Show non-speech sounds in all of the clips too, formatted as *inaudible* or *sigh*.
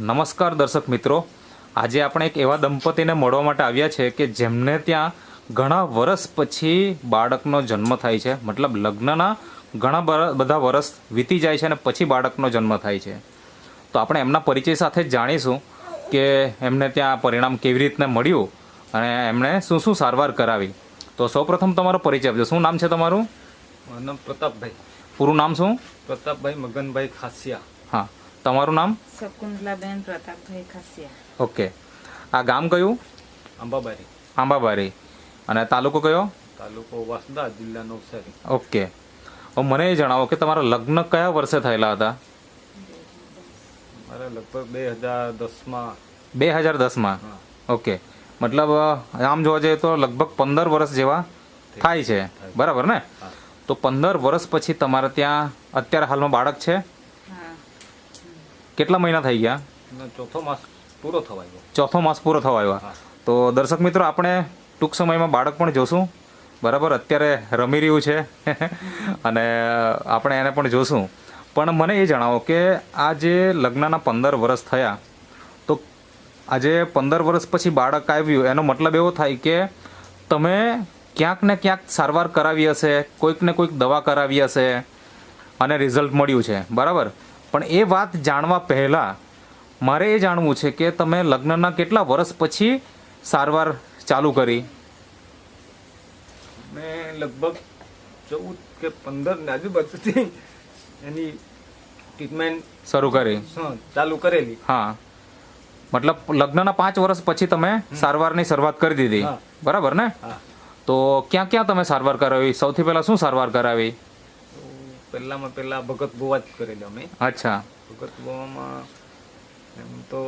નમસ્કાર દર્શક મિત્રો. આજે આપણે એક એવા દંપતીને મળવા માટે આવ્યા છે કે જેમને ત્યાં ઘણા વર્ષ પછી બાળકનો જન્મ થાય છે. મતલબ લગ્નના ઘણા બધા વર્ષ વીતી જાય છે અને પછી બાળકનો જન્મ થાય છે. તો આપણે એમના પરિચય સાથે જ જાણીશું કે એમને ત્યાં પરિણામ કેવી રીતના મળ્યું અને એમણે શું શું સારવાર કરાવી. તો સૌપ્રથમ તમારો પરિચય આપજો. શું નામ છે તમારું? મારું નામ પ્રતાપભાઈ. પૂરું નામ શું? પ્રતાપભાઈ મગનભાઈ ખાસિયા. હા. તમારું નામ? શકુંતલાબેન પ્રતાપભાઈ ખાસિયા. ઓકે. આ ગામ કયું? આંબાબારી. આંબાબારી. અને તાલુકો કયો? તાલુકો વાસદા જિલ્લા નવસારી. ઓકે. મને એ જણાવો કે તમારા લગ્ન કયા વર્ષે થયેલા હતા? મારે લગભગ બે હજાર દસમાં. બે હજાર દસમાં? ઓકે. મતલબ આમ જોવા જઈએ તો લગભગ પંદર વર્ષ જેવા થાય છે. બરાબર ને? તો પંદર વર્ષ પછી તમારે ત્યાં અત્યારે હાલમાં બાળક છે? કેટલા મહિના થઈ ગયા? ચોથો માસ પૂરો થવાયો ચોથો માસ પૂરો થવા આવ્યો. તો દર્શક મિત્રો આપણે ટૂંક સમયમાં બાળક પણ જોશું. બરાબર? અત્યારે રમી રહ્યું છે. *laughs* અને આપણે એને પણ જોશું. પણ મને એ જણાવો કે આ જે લગ્નના પંદર વર્ષ થયા તો આજે પંદર વર્ષ પછી બાળક આવ્યું એનો મતલબ એવો થાય કે તમે ક્યાંક ને ક્યાંક સારવાર કરાવી હશે કોઈક ને કોઈક દવા કરાવી હશે અને રિઝલ્ટ મળ્યું છે. બરાબર? પણ એ વાત જાણવા પહેલાં મારે એ જાણવું છે કે તમે લગ્નના કેટલા વર્ષ પછી સારવાર ચાલુ કરી? મેં લગભગ ચૌદ કે પંદર આજુબાજુથી એની ટ્રીટમેન્ટ શરૂ કરી. ચાલુ કરેલી. હા. મતલબ લગ્નના પાંચ વર્ષ પછી તમે સારવારની શરૂઆત કરી દીધી. બરાબર ને? તો ક્યાં ક્યાં તમે સારવાર કરાવી? સૌથી પહેલા શું સારવાર કરાવી? પહેલામાં પહેલા ભગત ગોવા જ કરેલી અમે. અચ્છા. ભગત ગોવામાં એમ તો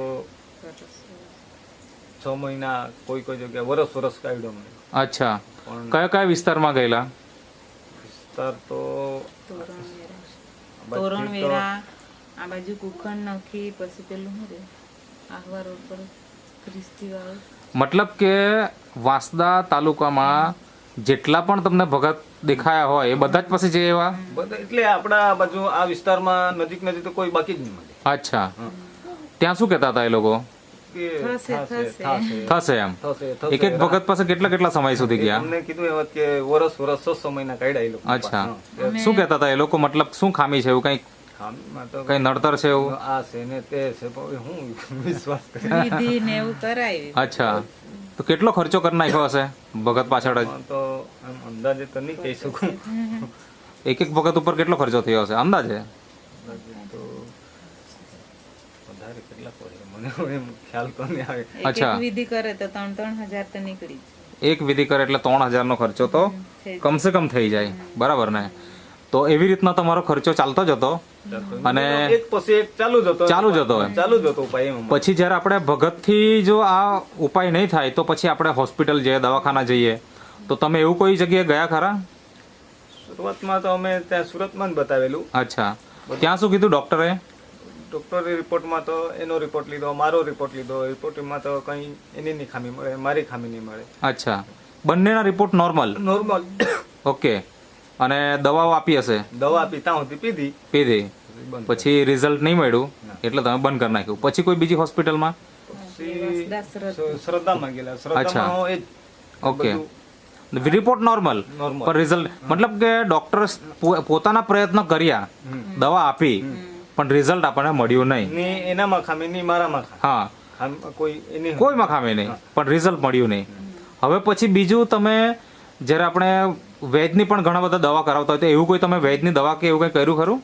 છ મહિના કોઈ કોઈ જગ્યાએ વરસ વરસ કાઢ્યો અમને અચ્છા. પણ કયા કયા વિસ્તારમાં ગયેલા? વિસ્તાર તો તોરણ વેરા આ બાજુ કુકણ નખી પછી પેલું શું રે? આહવા રોડ પર ખ્રિસ્તી મતલબ કે વાંસદા તાલુકામાં જેટલા પણ તમને ભગત દેખાયા હોય એ બધા જ પછી જે એવા? એટલે આપણા બાજુ આ વિસ્તારમાં નજીક નજીક તો કોઈ બાકી જ નહીં મળે. અચ્છા. ત્યાં શું કહેતા હતા એ લોકો? થશે, એમ. એક એક ભગત પાસે કેટલા કેટલા સમય સુધી ગયા? અમને કીધું એમ જ કે વરસ વરસ છ મહિના કાઢ્યા એ લોકો અચ્છા. શું કહેતા હતા એ લોકો? મતલબ શું ખામી છે એવું કઈ? તો કઈ નડતર છે એવું? આ છે ને તે છે હું વિશ્વાસ કરે વિધિ ને એવું કરાવ્યું અચ્છા. તો કેટલો ખર્ચો કરી નાખ્યો હશે? ભગત પાછળ જ. તો અંદાજે તો નહીં કહી શકું. એક એક ભગત ઉપર કેટલો ખર્ચો થયો હશે? અંદાજે? તો વધારે કેટલા મને ખ્યાલ તો નહીં આવે. એક અચ્છા. એક વિધિ કરે તો ત્રણ ત્રણ હજાર તો નીકળી એક વિધિ કરે એટલે ત્રણ હજારનો ખર્ચો તો. કમસે કમ થઈ જાય. બરાબર ને? તો એવી રીતના તમારો ખર્ચો ચાલતો જ હતો. અને એક પછી એક ચાલુ જ હતો. ચાલુ જ હતો ચાલુ જ હતો ઉપાય પછી જ્યારે આપણે ભગતથી જો આ ઉપાય નહીં થાય તો પછી આપણે હોસ્પિટલ જઈએ દવાખાના જઈએ. તો તમે એવું કોઈ જગ્યાએ ગયા ખરા? શરૂઆતમાં તો અમે ત્યાં સુરતમાં જ બતાવેલું. અચ્છા. ત્યાં શું કીધું ડોક્ટરે? ડોક્ટરે રિપોર્ટમાં તો એનો રિપોર્ટ લીધો મારો રિપોર્ટ લીધો. રિપોર્ટમાં તો કંઈ એની નહીં ખામી મળે મારી ખામી નહીં મળે. અચ્છા. બંનેના રિપોર્ટ નોર્મલ? નોર્મલ. ઓકે. અને દવાઓ આપી હશે? દવા આપી ત્યાં સુધી પીધી. પીધી. પછી રિઝલ્ટ નહીં મળ્યું એટલે તમે બંધ કરી નાખ્યું. પછી કોઈ બીજી હોસ્પિટલમાં શ્રદ્ધામાં ગયેલા. શ્રદ્ધામાં ઓકે. રિપોર્ટ નોર્મલ પણ રિઝલ્ટ મતલબ કે ડોક્ટર પોતાના પ્રયત્ન કર્યા દવા આપી પણ રિઝલ્ટ આપણને મળ્યું નહીં. એનામાં ખામી નહીં મારામાં હા. કોઈ કોઈમાં ખામી નહીં પણ રિઝલ્ટ મળ્યું નહીં. હવે પછી બીજું તમે જ્યારે આપણે વેજની પણ ઘણા બધા દવા કરાવતા હોય તો એવું કોઈ તમે વેજની દવા કે એવું કંઈ કર્યું ખરું?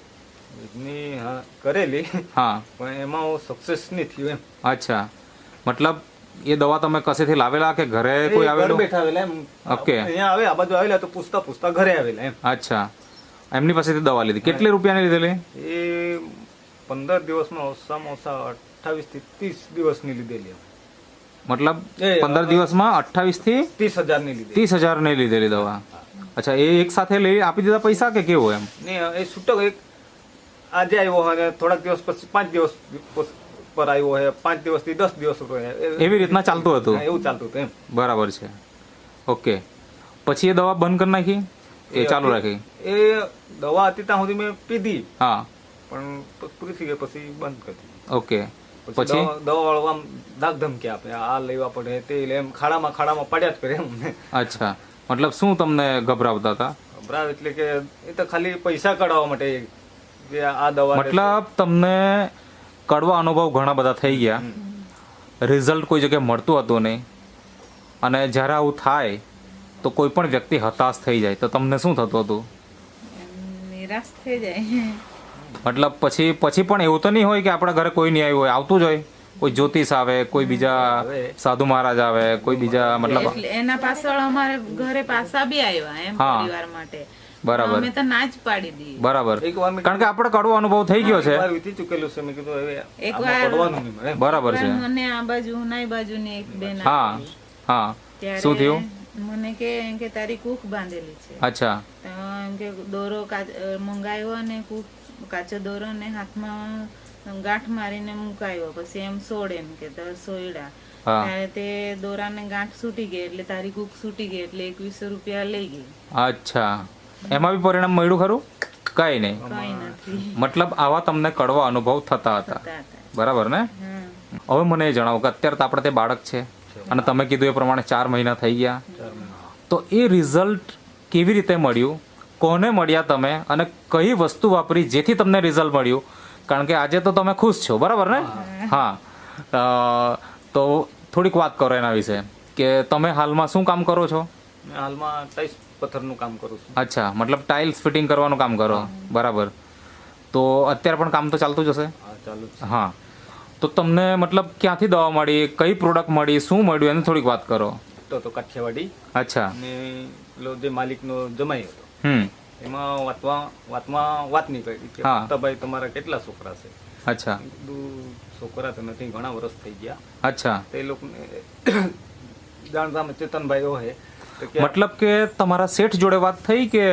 વેજની હા કરેલી. હા. પણ એમાં હું સક્સેસ નહીં થયું એમ. અચ્છા. મતલબ એ દવા તમે કસેથી લાવેલા કે ઘરે કોઈ આવેલું? બેઠા આવેલા એમ. ઓકે. અહીંયા આવે આ બાજુ આવેલા તો પૂછતા પૂછતા ઘરે આવેલા એમ. અચ્છા. એમની પાસેથી દવા લીધી. કેટલી રૂપિયાની લીધેલી? એ પંદર દિવસમાં ઓછામાં ઓછા અઠ્ઠાવીસથી ત્રીસ દિવસની લીધેલી મતલબ પંદર દિવસમાં અઠ્ઠાવીસથી ત્રીસ હજારની લીધેલી. ત્રીસ હજારની લીધેલી દવા. અચ્છા એ એક સાથે લઈ આપી દીધા પૈસા કે કેવો એમ? નહીં એ છૂટક એક આજે આવ્યો અને થોડાક દિવસ પછી પાંચ દિવસ પર આવ્યો હોય પાંચ દિવસથી દસ દિવસ એવી રીતના ચાલતું હતું? એવું ચાલતું હતું એમ. બરાબર છે. ઓકે. પછી એ દવા બંધ કરી નાખી? એ ચાલુ રાખી? એ દવા હતી ત્યાં સુધી મેં પીધી. હા. પણ પૂરી થઈ ગઈ પછી બંધ કરી ઓકે. પછી દવા વાળવા ધાક ધમકી આપે. આ લેવા પડે તે એમ ખાડામાં ખાડામાં પડ્યા જ કરે એમ. અચ્છા. મતલબ શું તમને ગભરાવતા હતા? ગભરાવ એટલે કે એ તો ખાલી પૈસા કઢાવવા માટે કે આ દવા મતલબ તમને કડવા અનુભવ ઘણા બધા થઈ ગયા. રિઝલ્ટ કોઈ જગ્યાએ મળતું હતું નહીં. અને જ્યારે આવું થાય તો કોઈ પણ વ્યક્તિ હતાશ થઈ જાય. તો તમને શું થતું હતું? નિરાશ થઈ જાય. મતલબ પછી પછી પણ એવું તો નહીં હોય કે આપણા ઘરે કોઈ નહીં આવ્યું હોય. આવતું જ હોય. કોઈ જ્યોતિષ આવે કોઈ બીજા સાધુ મહારાજ આવે કોઈ બીજા મતલબ એના પાછળ અમારે ઘરે પાછા બી આવ્યા એમ પરિવાર માટે. બરાબર. અમે તો ના જ પાડી દીધી. બરાબર. કારણ કે આપણે કડવો અનુભવ થઈ ગયો છે. વીતી ચૂકેલું છે. મેં કીધું હવે એક વાર- પડવાનું નહીં. બરાબર છે. મને આ બાજુ નાઈ બાજુ ની એક બેન હા. હા શું થયું? મને કે એમ કે તારી કૂખ બાંધેલી છે. અચ્છા. એમ કે દોરો મંગાવ્યો અને કૂખ કાચો દોરો ને હાથમાં ગાંઠ મારીને મુકાયો પછી એમ સોડ એમ કે તો સોયડા. ત્યારે તે દોરાને ગાંઠ છૂટી ગઈ એટલે તારી કુક છૂટી ગઈ એટલે એકવીસો રૂપિયા લઈ ગઈ. અચ્છા. એમાં બી પરિણામ મળ્યું ખરું? કઈ નહીં. મતલબ આવા તમને કડવા અનુભવ થતા હતા. બરાબર ને? હવે મને એ જણાવો કે અત્યારે તો આપણે તે બાળક છે. અને તમે કીધું એ પ્રમાણે ચાર મહિના થઈ ગયા. તો એ રિઝલ્ટ કેવી રીતે મળ્યું? કોને મળ્યા તમે? અને કઈ વસ્તુ વાપરી જેથી તમને રિઝલ્ટ મળ્યું? કારણ કે આજે તો તમે ખુશ છો બરાબર ને? હા. તો થોડીક વાત કરો એના વિશે કે તમે હાલમાં શું કામ કરો છો? મેં હાલમાં ટાઇલ્સ પથ્થરનું કામ કરું છું. અચ્છા મતલબ ટાઇલ્સ ફિટિંગ કરવાનું કામ કરો બરાબર. તો અત્યારે પણ કામ તો ચાલતું જ હશે. હા તો તમને મતલબ ક્યાંથી દવા મળી કઈ પ્રોડક્ટ મળી શું મળ્યું એની થોડીક વાત કરો. તો તો કાઠિયાવાડી. અચ્છા. ને પેલો જે માલિકનો જમાઈ હતો. હમ. એમાં વાતમાં વાતમાં વાત નીકળી કે હા. ભાઈ તમારા કેટલા છોકરા છે? અચ્છા. મેં કીધું છોકરા તો નથી ઘણા વર્ષ થઈ ગયા. અચ્છા. તે લોકોને *coughs* જાણતા ચેતનભાઈ હોય તો કે મતલબ કે તમારા શેઠ જોડે વાત થઈ કે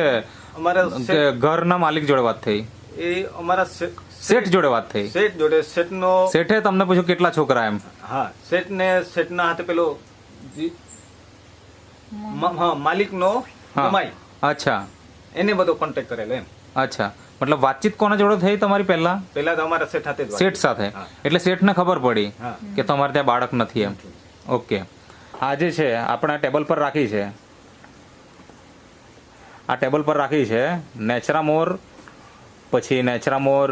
અમારા કે શેઠ- ઘરના માલિક જોડે વાત થઈ? એ અમારા શેઠ શેઠ જોડે વાત થઈ? શેઠ જોડે. શેઠનો શેઠે તમને પૂછ્યું કેટલા છોકરા એમ? હા શેઠને શેઠના હાથે પેલો જી- મ- હા માલિકનો હા. કમાઈ. અચ્છા. એને બધો કોન્ટેક્ટ કરેલો એમ. અચ્છા. મતલબ વાતચીત કોના જોડે થઈ તમારી પહેલા? પહેલા તો અમારા શેઠ સાથે જ શેઠ સાથે? એટલે શેઠને ખબર પડી કે તમારે ત્યાં બાળક નથી એમ. ઓકે. આ જે છે આપણે ટેબલ પર રાખી છે. આ ટેબલ પર રાખી છે નેચરા મોર પછી નેચરા મોર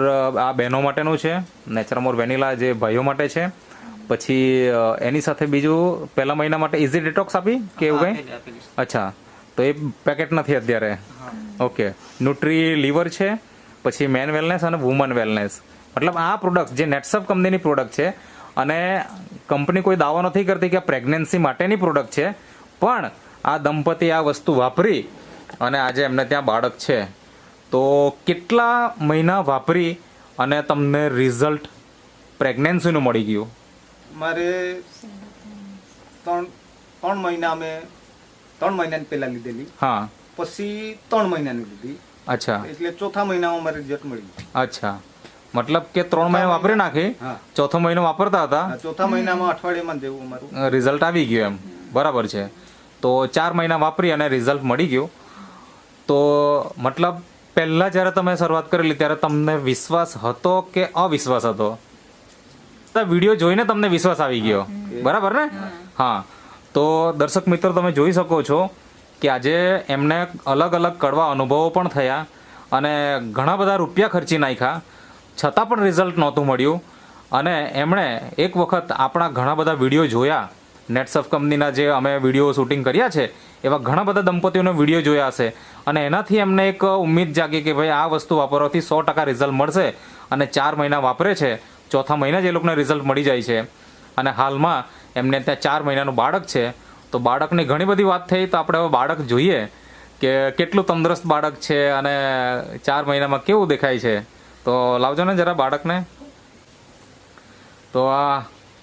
આ બહેનો માટેનું છે નેચરા મોર વેનીલા જે ભાઈઓ માટે છે પછી એની સાથે બીજું પહેલા મહિના માટે ઇઝી ડિટોક્સ આપી કે એવું કંઈ? અચ્છા. તો એ પેકેટ નથી અત્યારે? ઓકે ન્યુટ્રી લીવર છે પછી મેન વેલનેસ અને વુમન વેલનેસ મતલબ આ પ્રોડક્ટ જે નેટસપ કંપનીની પ્રોડક્ટ છે અને કંપની કોઈ દાવો નથી કરતી કે આ પ્રેગ્નન્સી માટેની પ્રોડક્ટ છે પણ આ દંપતી આ વસ્તુ વાપરી અને આજે એમને ત્યાં બાળક છે. તો કેટલા મહિના વાપરી અને તમને રિઝલ્ટ પ્રેગ્નન્સીનું મળી ગયું? મારે ત્રણ ત્રણ મહિના અમે ત્રણ મહિના પહેલાં લીધેલી. હા. પછી ત્રણ મહિનાની લીધી. અચ્છા. એટલે ચોથા મહિનામાં મારે રિઝલ્ટ મળી અચ્છા. મતલબ કે ત્રણ મહિના વાપરી નાખી? ચોથો મહિનો વાપરતા હતા? ચોથા મહિનામાં અઠવાડિયામાં જેવું અમારું. રિઝલ્ટ આવી ગયું એમ. બરાબર છે. તો ચાર મહિના વાપરી અને રિઝલ્ટ મળી ગયું. તો મતલબ પહેલા જ્યારે તમે શરૂઆત કરેલી ત્યારે તમને વિશ્વાસ હતો કે અવિશ્વાસ હતો? તો વીડિયો જોઈને તમને વિશ્વાસ આવી ગયો. બરાબર ને? હા. તો દર્શક મિત્રો તમે જોઈ શકો છો કે આજે એમને અલગ અલગ કડવા અનુભવો પણ થયા અને ઘણા બધા રૂપિયા ખર્ચી નાખ્યા. છતાં પણ રિઝલ્ટ નહોતું મળ્યું. અને એમણે એક વખત આપણા ઘણા બધા વીડિયો જોયા. નેટસફ કંપનીના જે અમે વીડિયો શૂટિંગ કર્યા છે, એવા ઘણા બધા દંપતીઓના વીડિયો જોયા હશે. અને એનાથી એમને એક ઉમ્મીદ જાગી કે ભાઈ આ વસ્તુ વાપરવાથી સો ટકા રિઝલ્ટ મળશે અને ચાર મહિના વાપરે છે. ચોથા મહિના જ એ લોકોને રિઝલ્ટ મળી જાય છે. અને હાલમાં એમને ત્યાં ચાર મહિનાનું બાળક છે. તો બાળકની ઘણી બધી વાત થઈ તો આપણે હવે બાળક જોઈએ કે કેટલું તંદુરસ્ત બાળક છે અને ચાર મહિનામાં કેવું દેખાય છે. તો લાવજો ને જરા બાળકને. તો આ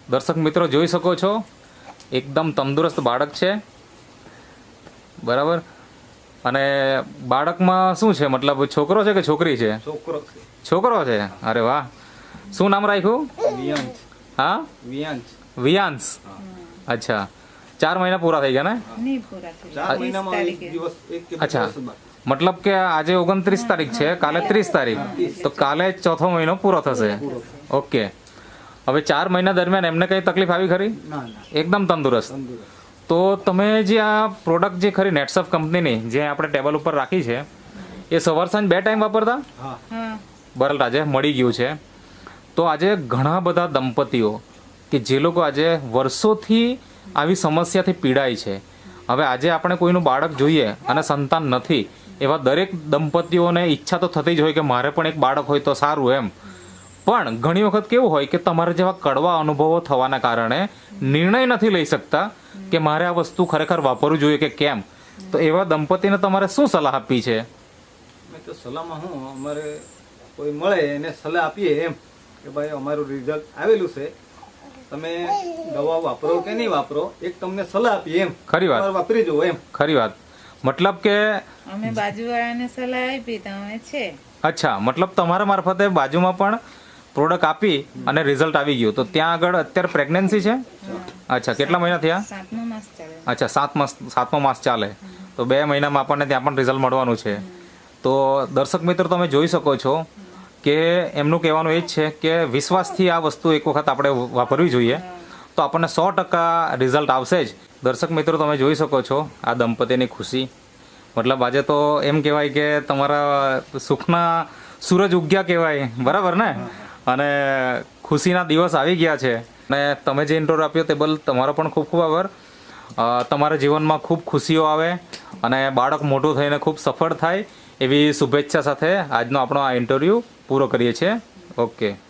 દર્શક મિત્રો જોઈ શકો છો એકદમ તંદુરસ્ત બાળક છે. બરાબર? અને બાળકમાં શું છે? મતલબ છોકરો છે કે છોકરી છે? છોકરો છે. છોકરો છે? અરે વાહ. શું નામ રાખ્યું? વિયાંશ. હા? વિયાંશ. વિયાંશ. અચ્છા. ચાર મહિના પૂરા થઈ ગયા ને? નહીં પૂરા થઈ ચાર મહિનામાં એક દિવસ એક કે બે અચ્છા મતલબ કે આજે ઓગણત્રીસ તારીખ છે કાલે ત્રીસ તારીખ. તો કાલે ચોથો મહિનો પૂરો થશે. ઓકે. હવે ચાર મહિના દરમિયાન એમને કંઈ તકલીફ આવી ખરી? ના ના. એકદમ તંદુરસ્ત. તો તમે જે આ પ્રોડક્ટ જે ખરી નેટસફ કંપનીની જે આપણે ટેબલ ઉપર રાખી છે એ સવાર સાંજ બે ટાઈમ વાપરતા? બરલ હા. બરાબર આજે મળી ગયું છે. તો આજે ઘણા બધા દંપતીઓ કે જે લોકો આજે વર્ષોથી આવી સમસ્યાથી પીડાય છે. હવે આજે આપણે કોઈનું બાળક જોઈએ અને સંતાન નથી, એવા દરેક દંપતીઓને ઈચ્છા તો થતી જ હોય કે મારે પણ એક બાળક હોય તો સારું એમ. પણ ઘણી વખત કેવું હોય કે તમારા જેવા કડવા અનુભવો થવાના કારણે નિર્ણય નથી લઈ શકતા કે મારે આ વસ્તુ ખરેખર વાપરવું જોઈએ કે કેમ. તો એવા દંપતીને તમારે શું સલાહ આપી છે? તો સલાહમાં હું, અમારે કોઈ મળે એને સલાહ આપીએ એમ કે ભાઈ અમારું રિઝલ્ટ આવેલું છે. તમે દવા વાપરો કે નહીં વાપરો એક તમને સલાહ આપી એમ. ખરી વાત. વાપરી જુઓ એમ. ખરી વાત. મતલબ કે અમે બાજુવાળાને સલાહ આપી તમે છે. અચ્છા મતલબ તમારા મારફતે બાજુમાં પણ પ્રોડક્ટ આપી અને રિઝલ્ટ આવી ગયું. તો ત્યાં આગળ અત્યારે પ્રેગ્નન્સી છે? અચ્છા કેટલા મહિના થયા? સાતમો માસ ચાલે. અચ્છા સાત માસ સાતમો માસ ચાલે. તો બે મહિનામાં આપણને ત્યાં પણ રિઝલ્ટ મળવાનું છે. તો દર્શક મિત્રો તમે જોઈ શકો છો કે એમનું કહેવાનું એ જ છે કે વિશ્વાસથી આ વસ્તુ એક વખત આપણે વાપરવી જોઈએ. તો આપણને સો ટકા રિઝલ્ટ આવશે જ. દર્શક મિત્રો, તમે જોઈ શકો છો આ દંપતીની ખુશી. મતલબ આજે તો એમ કહેવાય કે તમારા સુખના સૂરજ ઉગ્યા કહેવાય. બરાબર ને? અને ખુશીના દિવસ આવી ગયા છે. અને તમે જે ઇન્ટરવ્યુ આપ્યો તે બદલ તમારો પણ ખૂબ ખૂબ આભાર. તમારા જીવનમાં ખૂબ ખુશીઓ આવે અને બાળક મોટું થઈને ખૂબ સફળ થાય એવી શુભેચ્છા સાથે આજનો આપણો આ ઇન્ટરવ્યૂ પૂરો કરીએ છીએ. ઓકે.